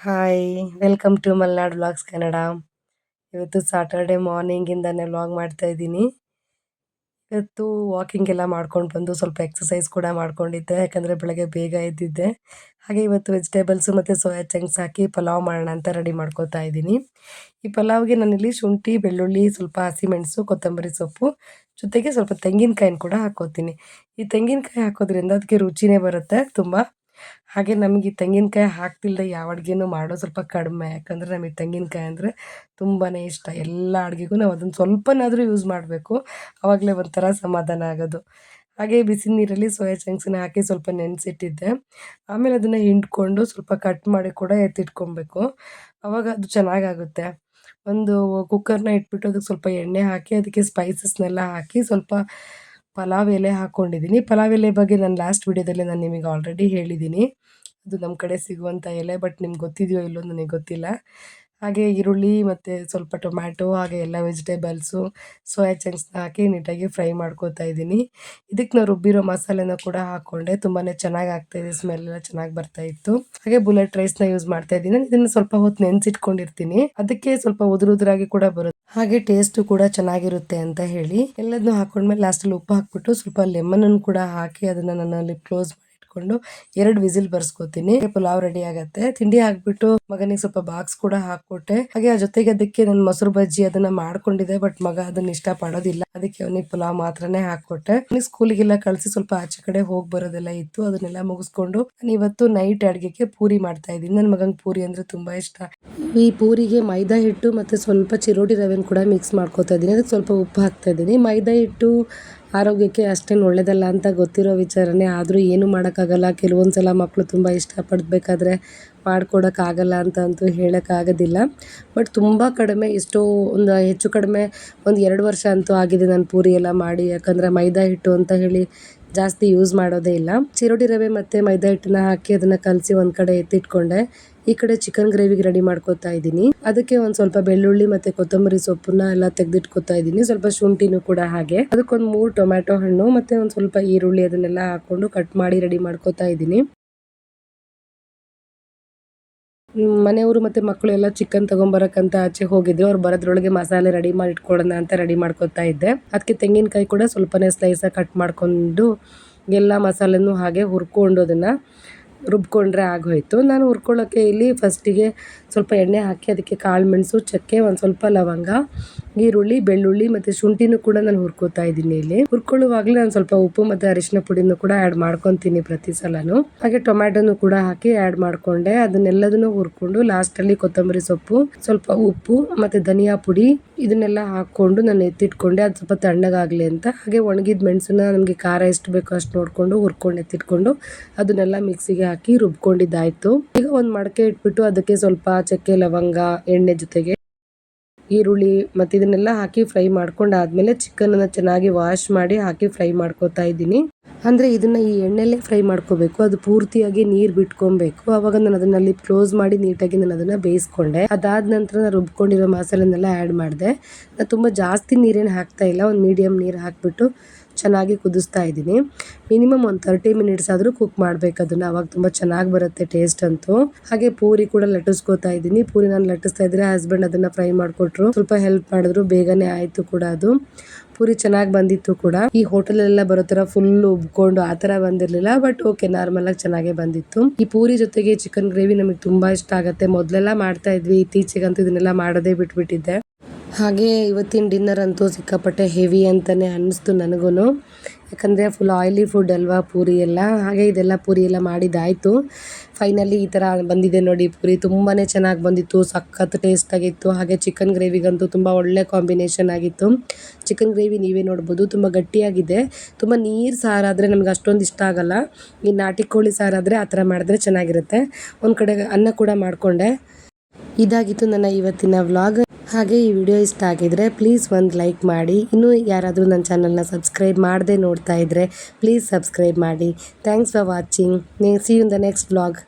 Hi welcome to Malnad vlogs Kannada ಇವತ್ತು Saturday ಮಾರ್ನಿಂಗಿಂದನೇ vlog ಮಾಡ್ತಾ ಇದ್ದೀನಿ. ಇವತ್ತು ವಾಕಿಂಗ್ ಎಲ್ಲ ಮಾಡ್ಕೊಂಡು ಬಂದು ಸ್ವಲ್ಪ ಎಕ್ಸಸೈಸ್ ಕೂಡ ಮಾಡ್ಕೊಂಡಿದ್ದೆ, ಯಾಕಂದರೆ ಬೆಳಗ್ಗೆ ಬೇಗ ಎದ್ದಿದ್ದೆ. ಹಾಗೆ ಇವತ್ತು ವೆಜಿಟೇಬಲ್ಸು ಮತ್ತು ಸೋಯಾ ಚಂಕ್ಸ್ ಹಾಕಿ ಪಲಾವ್ ಮಾಡೋಣ ಅಂತ ರೆಡಿ ಮಾಡ್ಕೋತಾ ಇದ್ದೀನಿ. ಈ ಪಲಾವ್ಗೆ ನಾನಿಲ್ಲಿ ಶುಂಠಿ, ಬೆಳ್ಳುಳ್ಳಿ, ಸ್ವಲ್ಪ ಹಸಿಮೆಣಸು ಕೊತ್ತಂಬರಿ ಸೊಪ್ಪು, ಜೊತೆಗೆ ಸ್ವಲ್ಪ ತೆಂಗಿನಕಾಯಿನ ಕೂಡ ಹಾಕೋತೀನಿ ಈ ತೆಂಗಿನಕಾಯಿ ಹಾಕೋದ್ರಿಂದ ಅದಕ್ಕೆ ರುಚಿನೇ ಬರುತ್ತೆ, ತುಂಬ ಹಾಗೆ ನಮಗೆ ಈ ತೆಂಗಿನಕಾಯಿ ಹಾಕ್ತಿಲ್ಲದೆ ಯಾವ ಅಡುಗೆನೂ ಮಾಡೋದು ಸ್ವಲ್ಪ ಕಡಿಮೆ. ಯಾಕಂದರೆ ನಮಗೆ ತೆಂಗಿನಕಾಯಿ ಅಂದರೆ ತುಂಬಾ ಇಷ್ಟ. ಎಲ್ಲ ಅಡುಗೆಗೂ ನಾವು ಅದನ್ನು ಸ್ವಲ್ಪನಾದರೂ ಯೂಸ್ ಮಾಡಬೇಕು. ಆವಾಗಲೇ ಒಂಥರ ಸಮಾಧಾನ ಆಗೋದು. ಹಾಗೆ ಬಿಸಿ ನೀರಲ್ಲಿ ಸೋಯಾ ಚಂಕ್ಸನ್ನ ಹಾಕಿ ಸ್ವಲ್ಪ ನೆನೆಸಿಟ್ಟಿದ್ದೆ. ಆಮೇಲೆ ಅದನ್ನು ಹಿಂಡ್ಕೊಂಡು ಸ್ವಲ್ಪ ಕಟ್ ಮಾಡಿ ಕೂಡ ಎತ್ತಿಟ್ಕೊಬೇಕು. ಆವಾಗ ಅದು ಚೆನ್ನಾಗಾಗುತ್ತೆ. ಒಂದು ಕುಕ್ಕರ್ನ ಇಟ್ಬಿಟ್ಟು ಅದಕ್ಕೆ ಸ್ವಲ್ಪ ಎಣ್ಣೆ ಹಾಕಿ, ಅದಕ್ಕೆ ಸ್ಪೈಸಸ್ನೆಲ್ಲ ಹಾಕಿ ಸ್ವಲ್ಪ ಪಲಾವ್ ಎಲೆ ಹಾಕ್ಕೊಂಡಿದ್ದೀನಿ ಪಲಾವ್ ಎಲೆ ಬಗ್ಗೆ ನಾನು ಲಾಸ್ಟ್ ವೀಡಿಯೋದಲ್ಲಿ ನಾನು ನಿಮಗೆ ಆಲ್ರೆಡಿ ಹೇಳಿದ್ದೀನಿ. ಅದು ನಮ್ಮ ಕಡೆ ಸಿಗುವಂಥ ಎಲೆ ಬಟ್ ನಿಮ್ಗೆ ಗೊತ್ತಿದೆಯೋ ಇಲ್ಲೋ ನನಗೆ ಗೊತ್ತಿಲ್ಲ. ಹಾಗೆ ಈರುಳ್ಳಿ ಮತ್ತು ಸ್ವಲ್ಪ ಟೊಮ್ಯಾಟೊ, ಹಾಗೆ ಎಲ್ಲ ವೆಜಿಟೇಬಲ್ಸು ಸೋಯಾ ಚಂಕ್ಸ್ನ ಹಾಕಿ ನೀಟಾಗಿ ಫ್ರೈ ಮಾಡ್ಕೋತಾ ಇದ್ದೀನಿ. ಇದಕ್ಕೆ ನಾವು ರುಬ್ಬಿರೋ ಮಸಾಲೆನ ಕೂಡ ಹಾಕ್ಕೊಂಡೆ. ತುಂಬಾ ಚೆನ್ನಾಗಿ ಆಗ್ತಾಯಿದೆ ಸ್ಮೆಲ್ ಎಲ್ಲ ಚೆನ್ನಾಗಿ ಬರ್ತಾ ಇತ್ತು. ಹಾಗೆ ಬುಲೆಟ್ ರೈಸ್ನ ಯೂಸ್ ಮಾಡ್ತಾ ಇದ್ದೀನಿ. ಇದನ್ನು ಸ್ವಲ್ಪ ಹೊತ್ತು ನೆನೆಸಿಟ್ಕೊಂಡಿರ್ತೀನಿ. ಅದಕ್ಕೆ ಸ್ವಲ್ಪ ಉದುರು ಉದುರಾಗಿ ಕೂಡ ಬರುತ್ತೆ. ಹಾಗೆ ಟೇಸ್ಟ್ ಕೂಡ ಚೆನ್ನಾಗಿರುತ್ತೆ ಅಂತ ಹೇಳಿ. ಎಲ್ಲದನ್ನೂ ಹಾಕೊಂಡ್ಮೇಲೆ ಲಾಸ್ಟಲ್ಲಿ ಉಪ್ಪು ಹಾಕ್ಬಿಟ್ಟು ಸ್ವಲ್ಪ ಲೆಮನನ್ನು ಕೂಡ ಹಾಕಿ ಅದನ್ನ ನಾನು ಕ್ಲೋಸ್ ಇಟ್ಕೊಂಡು ಎರಡು ವಿಸಿಲ್ ಬರ್ಸ್ಕೊತೀನಿ. ಪುಲಾವ್ ರೆಡಿ ಆಗತ್ತೆ. ತಿಂಡಿ ಹಾಕ್ಬಿಟ್ಟು ಮಗನಿಗೆ ಸ್ವಲ್ಪ ಬಾಕ್ಸ್ ಕೂಡ ಹಾಕೊಟ್ಟೆ ಹಾಗೆ ಆ ಜೊತೆಗೆ ಅದಕ್ಕೆ ನನ್ನ ಮೊಸರು ಬಜ್ಜಿ ಅದನ್ನ ಮಾಡ್ಕೊಂಡಿದೆ ಬಟ್ ಮಗ ಅದನ್ನ ಇಷ್ಟ ಪಡೋದಿಲ್ಲ ಅದಕ್ಕೆ ಅವನಿಗೆ ಪುಲಾವ್ ಮಾತ್ರನೇ ಹಾಕೊಟ್ಟೆ ಸ್ಕೂಲಿಗೆಲ್ಲ ಕಳ್ಸಿ ಸ್ವಲ್ಪ ಆಚೆ ಕಡೆ ಹೋಗಿ ಬರೋದೆಲ್ಲ ಇತ್ತು. ಅದನ್ನೆಲ್ಲ ಮುಗಿಸ್ಕೊಂಡು ನಾನು ಇವತ್ತು ನೈಟ್ ಅಡ್ಗೆಗೆ ಪೂರಿ ಮಾಡ್ತಾ ಇದ್ದೀನಿ. ನನ್ನ ಮಗಂಗೆ ಪೂರಿ ಅಂದ್ರೆ ತುಂಬಾ ಇಷ್ಟ. ಈ ಪೂರಿಗೆ ಮೈದಾ ಹಿಟ್ಟು ಮತ್ತೆ ಸ್ವಲ್ಪ ಚಿರೋಟಿ ರವೆನ ಕೂಡ ಮಿಕ್ಸ್ ಮಾಡ್ಕೋತಾ ಇದ್ದೀನಿ. ಅದಕ್ಕೆ ಸ್ವಲ್ಪ ಉಪ್ಪು ಹಾಕ್ತಾ ಇದ್ದೀನಿ. ಮೈದಾ ಹಿಟ್ಟು ಆರೋಗ್ಯಕ್ಕೆ ಅಷ್ಟೇನು ಒಳ್ಳೆಯದಲ್ಲ ಅಂತ ಗೊತ್ತಿರೋ ವಿಚಾರನೇ. ಆದರೂ ಏನು ಮಾಡೋಕ್ಕಾಗಲ್ಲ. ಕೆಲವೊಂದು ಸಲ ಮಕ್ಕಳು ತುಂಬ ಇಷ್ಟಪಡಬೇಕಾದ್ರೆ ಮಾಡ್ಕೊಡೋಕ್ಕಾಗಲ್ಲ ಅಂತ ಅಂತೂ ಹೇಳೋಕ್ಕಾಗೋದಿಲ್ಲ. ಬಟ್ ತುಂಬ ಕಡಿಮೆ, ಎಷ್ಟೋ ಒಂದು ಹೆಚ್ಚು ಕಡಿಮೆ ಒಂದು ಎರಡು ವರ್ಷ ಅಂತೂ ಆಗಿದೆ ನಾನು ಪೂರಿ ಎಲ್ಲ ಮಾಡಿ. ಯಾಕಂದರೆ ಮೈದಾ ಹಿಟ್ಟು ಅಂತ ಹೇಳಿ ಜಾಸ್ತಿ ಯೂಸ್ ಮಾಡೋದೇ ಇಲ್ಲ. ಚಿರೋಟಿ ರವೆ ಮತ್ತು ಮೈದಾ ಹಿಟ್ಟನ್ನ ಹಾಕಿ ಅದನ್ನು ಕಲಸಿ ಒಂದು ಕಡೆ ಎತ್ತಿಟ್ಕೊಂಡೆ. ಈ ಕಡೆ ಚಿಕನ್ ಗ್ರೇವಿಗೆ ರೆಡಿ ಮಾಡ್ಕೋತಾ ಇದ್ದೀನಿ. ಅದಕ್ಕೆ ಒಂದು ಸ್ವಲ್ಪ ಬೆಳ್ಳುಳ್ಳಿ ಮತ್ತೆ ಕೊತ್ತಂಬರಿ ಸೊಪ್ಪನ್ನ ಎಲ್ಲ ತೆಗೆದಿಟ್ಕೋತಾ ಇದ್ದೀನಿ. ಸ್ವಲ್ಪ ಶುಂಠಿನೂ ಕೂಡ ಹಾಗೆ. ಅದಕ್ಕೊಂದು ಮೂರು ಟೊಮ್ಯಾಟೊ ಹಣ್ಣು ಮತ್ತೆ ಒಂದು ಸ್ವಲ್ಪ ಈರುಳ್ಳಿ ಅದನ್ನೆಲ್ಲ ಹಾಕೊಂಡು ಕಟ್ ಮಾಡಿ ರೆಡಿ ಮಾಡ್ಕೋತಾ ಇದ್ದೀನಿ. ಮನೆಯವರು ಮತ್ತೆ ಮಕ್ಕಳು ಎಲ್ಲ ಚಿಕನ್ ತಗೊಂಬರಕ್ಕಂತ ಆಚೆ ಹೋಗಿದ್ರು. ಅವ್ರು ಬರೋದ್ರೊಳಗೆ ಮಸಾಲೆ ರೆಡಿ ಮಾಡಿ ಇಟ್ಕೊಳ್ಳೋಣ ಅಂತ ರೆಡಿ ಮಾಡ್ಕೊತಾ ಇದ್ದೆ. ಅದಕ್ಕೆ ತೆಂಗಿನಕಾಯಿ ಕೂಡ ಸ್ವಲ್ಪನೇ ಸ್ಲೈಸ್ ಕಟ್ ಮಾಡ್ಕೊಂಡು ಎಲ್ಲ ಮಸಾಲೆನೂ ಹಾಗೆ ಹುರ್ಕೊಂಡು ಅದನ್ನು ರುಬ್ಕೊಂಡ್ರೆ ಆಗೋಯ್ತು. ನಾನು ಹುರ್ಕೊಳ್ಳೋಕೆ ಇಲ್ಲಿ ಫಸ್ಟಿಗೆ ಸ್ವಲ್ಪ ಎಣ್ಣೆ ಹಾಕಿ ಅದಕ್ಕೆ ಕಾಳು ಮೆಣಸು, ಚಕ್ಕೆ, ಒಂದು ಸ್ವಲ್ಪ ಲವಂಗ, ಈರುಳ್ಳಿ, ಬೆಳ್ಳುಳ್ಳಿ ಮತ್ತು ಶುಂಠಿನೂ ಕೂಡ ನಾನು ಹುರ್ಕೋತಾ ಇದ್ದೀನಿ ಇಲ್ಲಿ. ಹುರ್ಕೊಳ್ಳುವಾಗಲೇ ನಾನು ಸ್ವಲ್ಪ ಉಪ್ಪು ಮತ್ತು ಅರಿಶಿನ ಪುಡಿನೂ ಕೂಡ ಆ್ಯಡ್ ಮಾಡ್ಕೊತೀನಿ ಪ್ರತಿ ಸಲನು. ಹಾಗೆ ಟೊಮ್ಯಾಟೊನು ಕೂಡ ಹಾಕಿ ಆ್ಯಡ್ ಮಾಡಿಕೊಂಡೆ. ಅದನ್ನೆಲ್ಲದನ್ನು ಹುರ್ಕೊಂಡು ಲಾಸ್ಟಲ್ಲಿ ಕೊತ್ತಂಬರಿ ಸೊಪ್ಪು, ಸ್ವಲ್ಪ ಉಪ್ಪು ಮತ್ತು ಧನಿಯಾ ಪುಡಿ ಇದನ್ನೆಲ್ಲ ಹಾಕ್ಕೊಂಡು ನಾನು ಎತ್ತಿಟ್ಕೊಂಡೆ. ಅದು ಸ್ವಲ್ಪ ತಣ್ಣಗಾಗಲಿ ಅಂತ. ಹಾಗೆ ಒಣಗಿದ ಮೆಣಸನ್ನ ನಮಗೆ ಖಾರ ಎಷ್ಟು ಬೇಕೋ ಅಷ್ಟು ನೋಡಿಕೊಂಡು ಹುರ್ಕೊಂಡು ಎತ್ತಿಟ್ಕೊಂಡು ಅದನ್ನೆಲ್ಲ ಮಿಕ್ಸಿಗೆ ಹಾಕಿ ರುಬ್ಕೊಂಡಿದ್ದಾಯಿತು. ಈಗ ಒಂದು ಮಡಕೆ ಇಟ್ಬಿಟ್ಟು ಅದಕ್ಕೆ ಸ್ವಲ್ಪ ಚಕ್ಕೆ ಲವಂಗ, ಎಣ್ಣೆ ಜೊತೆಗೆ ಈರುಳ್ಳಿ ಮತ್ತು ಇದನ್ನೆಲ್ಲ ಹಾಕಿ ಫ್ರೈ ಮಾಡ್ಕೊಂಡಾದ್ಮೇಲೆ ಚಿಕನನ್ನು ಚೆನ್ನಾಗಿ ವಾಶ್ ಮಾಡಿ ಹಾಕಿ ಫ್ರೈ ಮಾಡ್ಕೋತಾ ಇದ್ದೀನಿ. ಅಂದರೆ ಇದನ್ನು ಈ ಎಣ್ಣೆಲ್ಲೇ ಫ್ರೈ ಮಾಡ್ಕೋಬೇಕು. ಅದು ಪೂರ್ತಿಯಾಗಿ ನೀರು ಬಿಟ್ಕೊಬೇಕು. ಆವಾಗ ನಾನು ಅದನ್ನಲ್ಲಿ ಕ್ಲೋಸ್ ಮಾಡಿ ನೀಟಾಗಿ ನಾನು ಅದನ್ನು ಬೇಯಿಸ್ಕೊಂಡೆ. ಅದಾದ ನಂತರ ನಾನು ರುಬ್ಕೊಂಡಿರೋ ಮಸಾಲೆನೆಲ್ಲ ಆ್ಯಡ್ ಮಾಡಿದೆ. ನಾನು ತುಂಬ ಜಾಸ್ತಿ ನೀರೇನು ಹಾಕ್ತಾ ಇಲ್ಲ. ಒಂದು ಮೀಡಿಯಮ್ ನೀರು ಹಾಕಿಬಿಟ್ಟು ಚೆನ್ನಾಗಿ ಕುದಿಸ್ತಾ ಇದ್ದೀನಿ. ಮಿನಿಮಮ್ ಒಂದು ತರ್ಟಿ ಮಿನಿಟ್ಸ್ ಆದರೂ ಕುಕ್ ಮಾಡಬೇಕು ಅದನ್ನು. ಅವಾಗ ತುಂಬ ಚೆನ್ನಾಗಿ ಬರುತ್ತೆ ಟೇಸ್ಟ್ ಅಂತೂ. ಹಾಗೆ ಪೂರಿ ಕೂಡ ಲಟ್ಟಿಸ್ಕೋತಾ ಇದ್ದೀನಿ. ಪೂರಿ ನಾನು ಲಟ್ಟಿಸ್ತಾ ಇದ್ರೆ ಹಸ್ಬೆಂಡ್ ಅದನ್ನು ಫ್ರೈ ಮಾಡಿಕೊಟ್ರು. ಸ್ವಲ್ಪ ಹೆಲ್ಪ್ ಮಾಡಿದ್ರು. ಬೇಗನೆ ಆಯಿತು ಕೂಡ ಅದು. ಪೂರಿ ಚೆನ್ನಾಗಿ ಬಂದಿತ್ತು ಕೂಡ. ಈ ಹೋಟೆಲ್ ಎಲ್ಲ ಬರೋ ತರ ಫುಲ್ ಉಬ್ಕೊಂಡು ಆ ತರ ಬಂದಿರಲಿಲ್ಲ. ಬಟ್ ಓಕೆ ನಾರ್ಮಲ್ ಆಗಿ ಚೆನ್ನಾಗೇ ಬಂದಿತ್ತು. ಈ ಪೂರಿ ಜೊತೆಗೆ ಚಿಕನ್ ಗ್ರೇವಿ ನಮಗೆ ತುಂಬಾ ಇಷ್ಟ ಆಗುತ್ತೆ. ಮೊದಲೆಲ್ಲ ಮಾಡ್ತಾ ಇದ್ವಿ. ಇತ್ತೀಚೆಗಂತೂ ಇದನ್ನೆಲ್ಲ ಮಾಡೋದೇ ಬಿಟ್ಬಿಟ್ಟಿದ್ದೆ. ಹಾಗೆ ಇವತ್ತಿನ ಡಿನ್ನರ್ ಅಂತೂ ಸಿಕ್ಕಾಪಟ್ಟೆ ಹೆವಿ ಅಂತಲೇ ಅನ್ನಿಸ್ತು ನನಗೂ ಯಾಕಂದರೆ ಫುಲ್ ಆಯ್ಲಿ ಫುಡ್ ಅಲ್ವಾ ಪೂರಿ ಎಲ್ಲ. ಹಾಗೆ ಇದೆಲ್ಲ ಪೂರಿ ಎಲ್ಲ ಮಾಡಿದ್ದಾಯಿತು. ಫೈನಲಿ ಈ ಥರ ಬಂದಿದೆ ನೋಡಿ ಪೂರಿ. ತುಂಬಾ ಚೆನ್ನಾಗಿ ಬಂದಿತ್ತು. ಸಖತ್ ಟೇಸ್ಟ್ ಆಗಿತ್ತು. ಹಾಗೆ ಚಿಕನ್ ಗ್ರೇವಿಗಂತೂ ತುಂಬ ಒಳ್ಳೆ ಕಾಂಬಿನೇಷನ್ ಆಗಿತ್ತು. ಚಿಕನ್ ಗ್ರೇವಿ ನೀವೇ ನೋಡ್ಬೋದು. ತುಂಬ ಗಟ್ಟಿಯಾಗಿದೆ. ತುಂಬ ನೀರು ಸಾರಾದರೆ ನಮ್ಗೆ ಅಷ್ಟೊಂದು ಇಷ್ಟ ಆಗಲ್ಲ. ಈ ನಾಟಿ ಕೋಳಿ ಸಾರಾದರೆ ಆ ಥರ ಮಾಡಿದ್ರೆ ಚೆನ್ನಾಗಿರುತ್ತೆ. ಒಂದು ಕಡೆ ಅನ್ನ ಕೂಡ ಮಾಡಿಕೊಂಡೆ. ಇದಾಗಿತ್ತು ನನ್ನ ಇವತ್ತಿನ ವ್ಲಾಗ್ ಹಾಗೆ ಈ ವಿಡಿಯೋ ಇಷ್ಟ ಆಗಿದ್ರೆ ಪ್ಲೀಸ್ ಒಂದು ಲೈಕ್ ಮಾಡಿ. ಇನ್ನೂ ಯಾರಾದರೂ ನನ್ನ ಚಾನಲ್ನ ಸಬ್ಸ್ಕ್ರೈಬ್ ಮಾಡದೆ ನೋಡ್ತಾ ಇದ್ದರೆ ಪ್ಲೀಸ್ ಸಬ್ಸ್ಕ್ರೈಬ್ ಮಾಡಿ. Thanks for watching see in the next vlog